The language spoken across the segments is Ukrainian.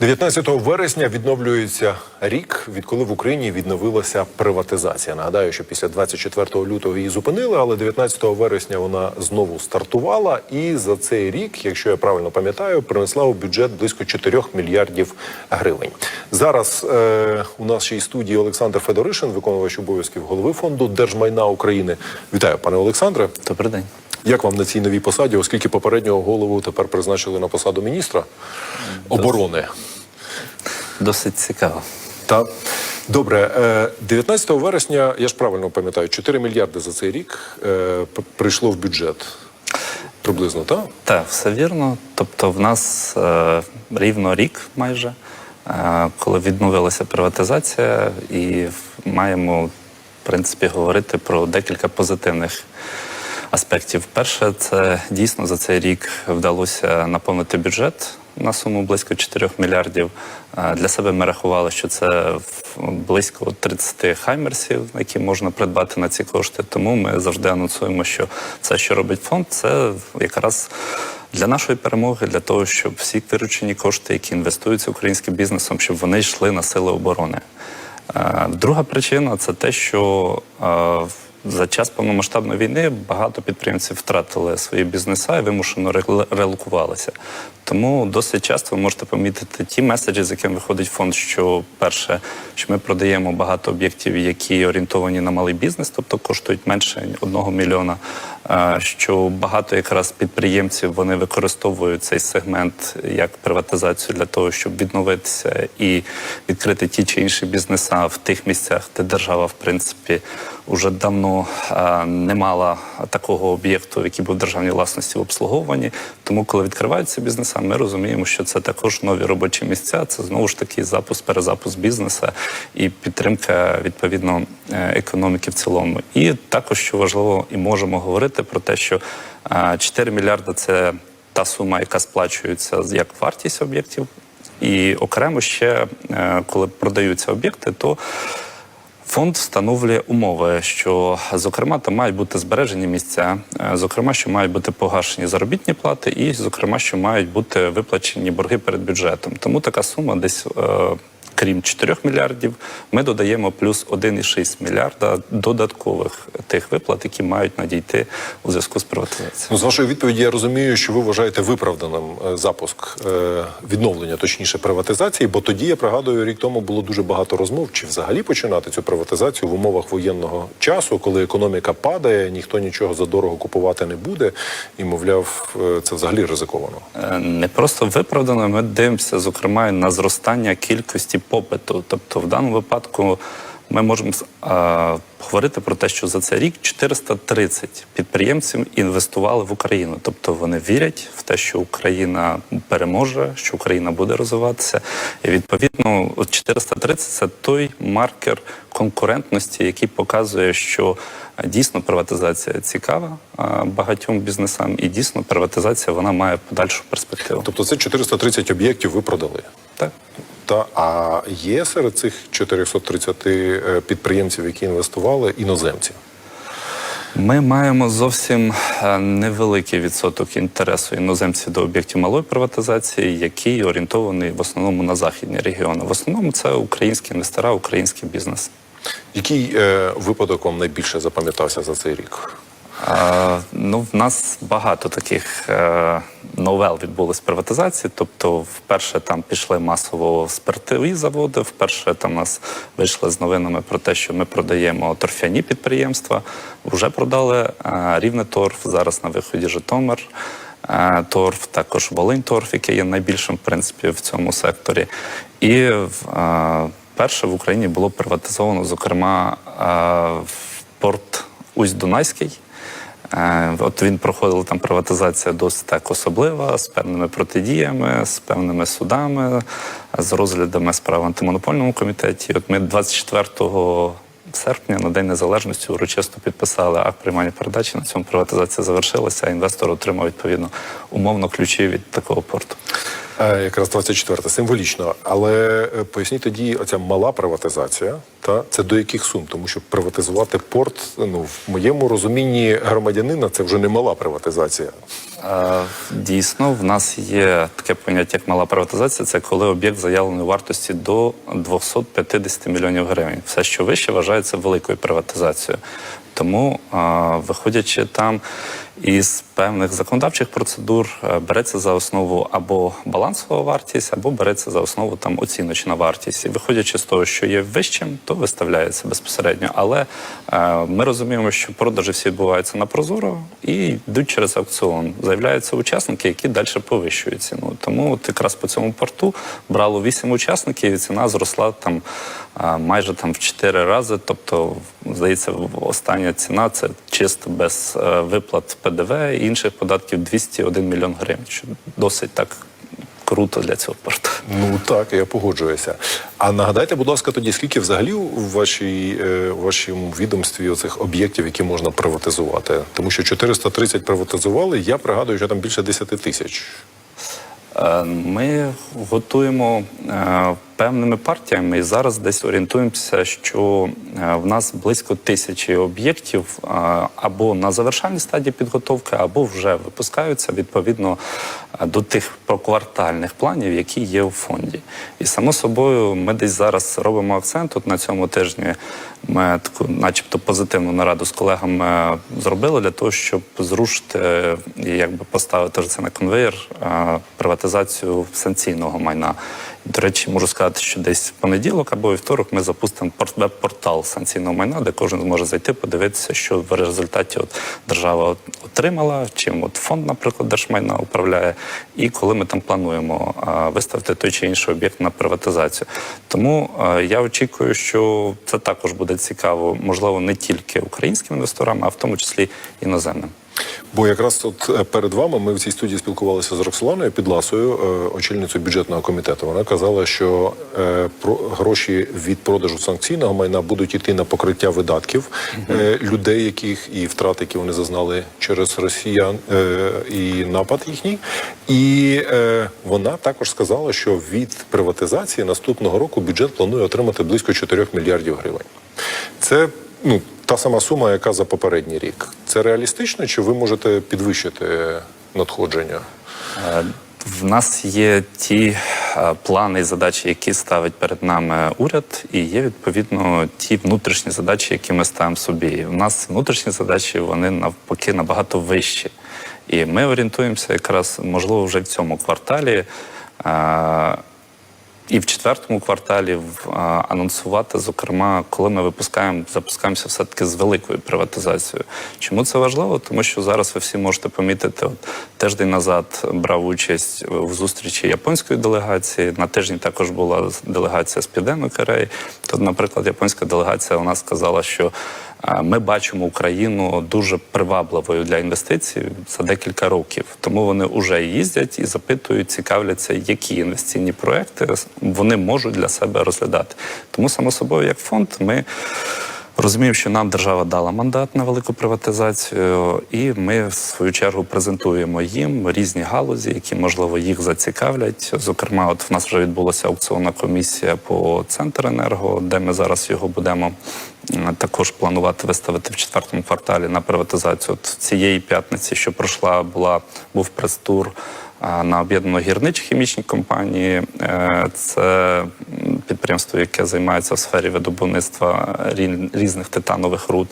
19 вересня відновлюється рік, відколи в Україні відновилася приватизація. Нагадаю, що після 24 лютого її зупинили, але 19 вересня вона знову стартувала. І за цей рік, якщо я правильно пам'ятаю, принесла у бюджет близько 4 мільярдів гривень. Зараз е, у нашій студії Олександр Федоришин, виконувач обов'язків голови фонду держмайна України. Вітаю, пане Олександре. Добрий день. Як вам на цій новій посаді, оскільки попереднього голову тепер призначили на посаду міністра оборони? Досить цікаво. Та добре, е, 19 вересня, я ж правильно пам'ятаю, 4 мільярди за цей рік е, прийшло в бюджет. Приблизно, так? Так, все вірно. Тобто, в нас е, рівно рік майже, е, коли відновилася приватизація, і маємо, в принципі, говорити про декілька позитивних аспектів. Перше, це дійсно за цей рік вдалося наповнити бюджет на суму близько 4 мільярдів. Е, Для себе ми рахували, що це близько 30 хаймерсів, які можна придбати на ці кошти. Тому ми завжди анонсуємо, що все, що робить фонд, це якраз для нашої перемоги, для того, щоб всі виручені кошти, які інвестуються українським бізнесом, щоб вони йшли на сили оборони. Е, Друга причина це те, що е, за час повномасштабної війни багато підприємців втратили свої бізнеса і вимушено рел- релокувалися. Тому досить часто ви можете помітити ті меседжі, з якими виходить фонд. Що перше, що ми продаємо багато об'єктів, які орієнтовані на малий бізнес, тобто коштують менше одного мільйона. Що багато якраз підприємців вони використовують цей сегмент як приватизацію для того, щоб відновитися і відкрити ті чи інші бізнеса в тих місцях, де держава, в принципі, уже давно е, не мала такого об'єкту, який був в державній власності в обслуговуванні. Тому, коли відкриваються бізнеса, ми розуміємо, що це також нові робочі місця. Це знову ж таки запуск, перезапуск бізнеса і підтримка відповідно е, економіки в цілому. І також що важливо, і можемо говорити про те, що е, 4 мільярди це та сума, яка сплачується як вартість об'єктів. І окремо ще, е, коли продаються об'єкти, то Фонд встановлює умови, що зокрема там мають бути збережені місця, е, зокрема, що мають бути погашені заробітні плати, і зокрема, що мають бути виплачені борги перед бюджетом. Тому така сума десь. Крім 4 мільярдів, ми додаємо плюс 1,6 мільярда додаткових тих виплат, які мають надійти у зв'язку з приватизацією. Ну, з вашої відповіді я розумію, що ви вважаєте виправданим е, запуск е, відновлення, точніше приватизації, бо тоді я пригадую, рік тому було дуже багато розмов, чи взагалі починати цю приватизацію в умовах воєнного часу, коли економіка падає, ніхто нічого задорого купувати не буде, і мовляв, е, це взагалі ризиковано. Не просто виправдано. Ми дивимося, зокрема, на зростання кількості попиту. Тобто, в даному випадку ми можемо е, говорити про те, що за цей рік 430 підприємців інвестували в Україну. Тобто вони вірять в те, що Україна переможе, що Україна буде розвиватися. І відповідно, 430 – це той маркер конкурентності, який показує, що е, дійсно приватизація цікава е, багатьом бізнесам, і дійсно приватизація вона має подальшу перспективу. Тобто це 430 об'єктів ви продали. Так. Та а є серед цих 430 е, підприємців, які інвестували, іноземці. Ми маємо зовсім е, невеликий відсоток інтересу іноземців до об'єктів малої приватизації, який орієнтований в основному на західні регіони. В основному це українські інвестора, український бізнес. Який е, випадок вам найбільше запам'ятався за цей рік? Е, ну, в нас багато таких е, новел відбулось приватизації. Тобто, вперше там пішли масово спиртові заводи. Вперше там нас вийшли з новинами про те, що ми продаємо торфяні підприємства. Вже продали е, рівне торф. Зараз на виході Житомир. е, Торф, також Волинь торф, який є найбільшим в принципі в цьому секторі. І е, перше в Україні було приватизовано, зокрема, е, порт Усть-Дунайський. Е, От він проходила там приватизація досить так особлива, з певними протидіями, з певними судами, з розглядами справ в антимонопольному комітеті. От ми 24 серпня на День Незалежності урочисто підписали акт приймання передачі. На цьому приватизація завершилася, а інвестор отримав відповідно умовно ключі від такого порту. Е, якраз 24 символічно. Але е, поясніть тоді, оця мала приватизація, та це до яких сум? Тому що приватизувати порт, ну в моєму розумінні громадянина, це вже не мала приватизація. Дійсно, в нас є таке поняття, як мала приватизація. Це коли об'єкт заявленої вартості до 250 мільйонів гривень. Все, що вище, вважається великою приватизацією. Тому, виходячи там із певних законодавчих процедур, е, береться за основу або балансова вартість, або береться за основу там оціночна вартість. І виходячи з того, що є вищим, то виставляється безпосередньо. Але е, ми розуміємо, що продажі всі відбуваються на прозоро і йдуть через аукціон. Заявляються учасники, які далі повищують ціну. Тому от якраз по цьому порту брало вісім учасників, і ціна зросла там майже там в чотири рази. Тобто, здається, остання ціна це чисто без е, виплат ПДВ і інших податків 201 мільйон гривень, що досить так круто для цього порту. Ну так, я погоджуюся. А нагадайте, будь ласка, тоді скільки взагалі у вашій е, у вашому відомстві оцих об'єктів, які можна приватизувати? Тому що 430 приватизували. Я пригадую, що там більше 10 тисяч. Е, Ми готуємо певними партіями і зараз десь орієнтуємося, що е, в нас близько тисячі об'єктів е, або на завершальній стадії підготовки, або вже випускаються відповідно е, до тих проквартальних планів, які є у фонді. І само собою, ми десь зараз робимо акцент. От на цьому тижні ми таку, начебто, позитивну нараду з колегами зробили для того, щоб зрушити і якби поставити це на конвейер приватизацію санкційного майна. До речі, можу сказати, що десь в понеділок або вівторок ми запустимо веб-портал санкційного майна, де кожен зможе зайти, подивитися, що в результаті от держава отримала, чим от фонд, наприклад, держмайна управляє, і коли ми там плануємо виставити той чи інший об'єкт на приватизацію. Тому я очікую, що це також буде цікаво, можливо, не тільки українським інвесторам, а в тому числі іноземним. Бо якраз от е, перед вами ми в цій студії спілкувалися з Роксоланою Підласою, е, очільницею бюджетного комітету. Вона казала, що е, гроші від продажу санкційного майна будуть йти на покриття видатків людей, яких і втрат, які вони зазнали через росіян і напад їхній. І вона також сказала, що від приватизації наступного року бюджет планує отримати близько 4 мільярдів гривень. Це ну та сама сума, яка за попередній рік. Це реалістично, чи ви можете підвищити надходження? Е, В нас є ті е, плани і задачі, які ставить перед нами уряд, і є відповідно ті внутрішні задачі, які ми ставимо собі. У нас внутрішні задачі вони навпаки набагато вищі. І ми орієнтуємося якраз можливо вже в цьому кварталі. І в четвертому кварталі а, анонсувати, зокрема, коли ми випускаємо, запускаємося все-таки з великою приватизацією. Чому це важливо? Тому що зараз ви всі можете помітити, от тиждень назад брав участь в зустрічі японської делегації. На тижні також була делегація з Південної Кореї. Тут, наприклад, японська делегація вона сказала, що ми бачимо Україну дуже привабливою для інвестицій за декілька років. Тому вони вже їздять і запитують, цікавляться, які інвестиційні проекти вони можуть для себе розглядати. Тому, само собою, як фонд, ми. Розуміємо, що нам держава дала мандат на велику приватизацію, і ми в свою чергу презентуємо їм різні галузі, які можливо їх зацікавлять. Зокрема, от в нас вже відбулася аукціонна комісія по Центренерго, де ми зараз його будемо також планувати виставити в четвертому кварталі на приватизацію. От цієї п'ятниці, що пройшла, була був прес-тур на об'єднану гірничі хімічні компанії. Е, Це підприємство, яке займається в сфері видобувництва різних титанових руд.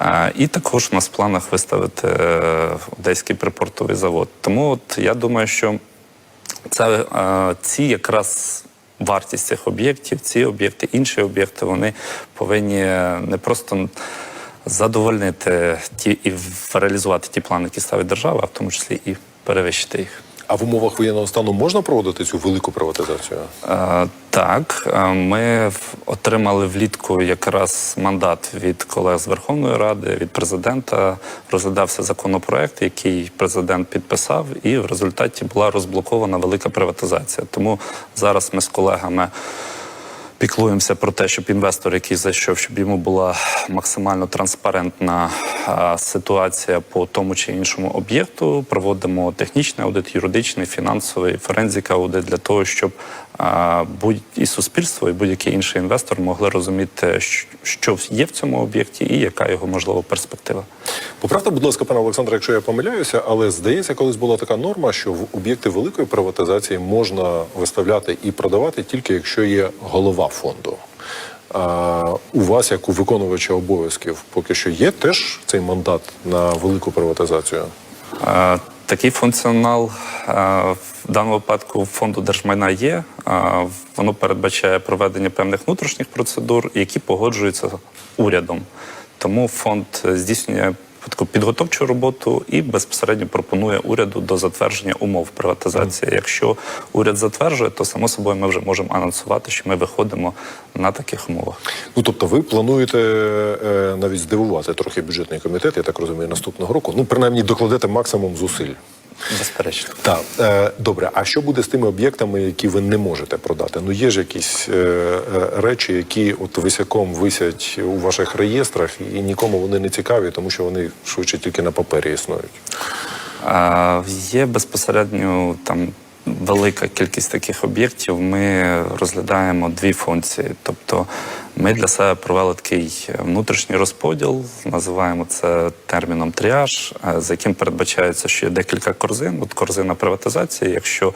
Е, І також у нас в планах виставити е, Одеський припортовий завод. Тому от я думаю, що це ці якраз вартість цих об'єктів, ці об'єкти, інші об'єкти, вони повинні не просто задовольнити ті і реалізувати ті плани, які ставить держава, а в тому числі і перевищити їх. А в умовах воєнного стану можна проводити цю велику приватизацію? Е, Так, е, ми отримали влітку якраз мандат від колег з Верховної Ради, від президента. Розглядався законопроект, який президент підписав, і в результаті була розблокована велика приватизація. Тому зараз ми з колегами. Піклуємося про те, щоб інвестор, який зайшов, щоб йому була максимально транспарентна ситуація по тому чи іншому об'єкту. Проводимо технічний аудит, юридичний, фінансовий, форензика аудит для того, щоб будь і суспільство, і будь-який інший інвестор могли розуміти, що є в цьому об'єкті і яка його можливо перспектива. Поправте, будь ласка, пане Олександре, якщо я помиляюся, але здається, колись була така норма, що в об'єкти великої приватизації можна виставляти і продавати тільки якщо є голова фонду. У вас, як у виконувача обов'язків, поки що є теж цей мандат на велику приватизацію. Такий функціонал в даному випадку фонду держмайна є. Воно передбачає проведення певних внутрішніх процедур, які погоджуються урядом. Тому фонд е, здійснює таку підготовчу роботу і безпосередньо пропонує уряду до затвердження умов приватизації. Якщо уряд затверджує, то само собою ми вже можемо анонсувати, що ми виходимо на таких умовах. Ну тобто, ви плануєте е, навіть здивувати трохи бюджетний комітет, я так розумію, наступного року. Ну, принаймні, докладете максимум зусиль. Безперечно. Так, е, добре. А що буде з тими об'єктами, які ви не можете продати? Ну є ж якісь е, е, речі, які от висяком висять у ваших реєстрах, і нікому вони не цікаві, тому що вони швидше тільки на папері існують. Е, Є безпосередньо там велика кількість таких об'єктів. Ми розглядаємо дві функції. Тобто ми для себе провели такий внутрішній розподіл, називаємо це терміном тріаж, е, за яким передбачається, що є декілька корзин. От корзина приватизації. Якщо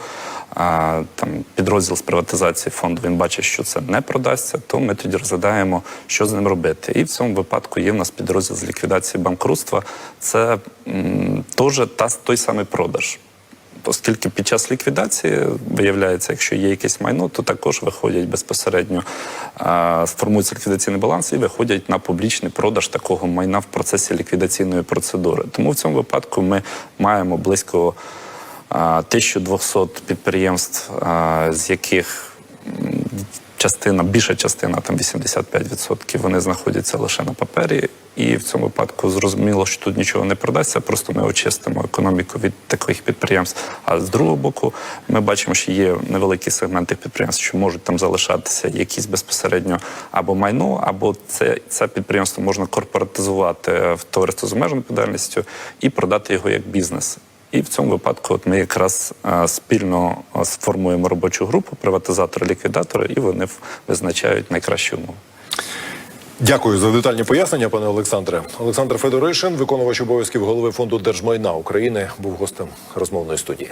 а, там підрозділ з приватизації фонду він бачить, що це не продасться, то ми тоді розглядаємо, що з ним робити. І в цьому випадку є в нас підрозділ з ліквідації банкрутства. Це м, теж та той самий продаж. Оскільки під час ліквідації виявляється, якщо є якесь майно, то також виходять безпосередньо, сформується ліквідаційний баланс і виходять на публічний продаж такого майна в процесі ліквідаційної процедури. Тому в цьому випадку ми маємо близько а, 1200 підприємств, з яких частина, більша частина, там 85%, вони знаходяться лише на папері. І в цьому випадку зрозуміло, що тут нічого не продасться, просто ми очистимо економіку від таких підприємств. А з другого боку, ми бачимо, що є невеликий сегмент тих підприємств, що можуть там залишатися якісь безпосередньо або майно, або це, це підприємство можна корпоратизувати в товариство з обмеженою відповідальністю і продати його як бізнес. І в цьому випадку от ми якраз е, спільно е, сформуємо робочу групу, приватизатори, ліквідатори, і вони визначають найкращі умови. Дякую за детальні пояснення, пане Олександре. Олександр Федоришин, виконувач обов'язків голови фонду держмайна України, був гостем розмовної студії.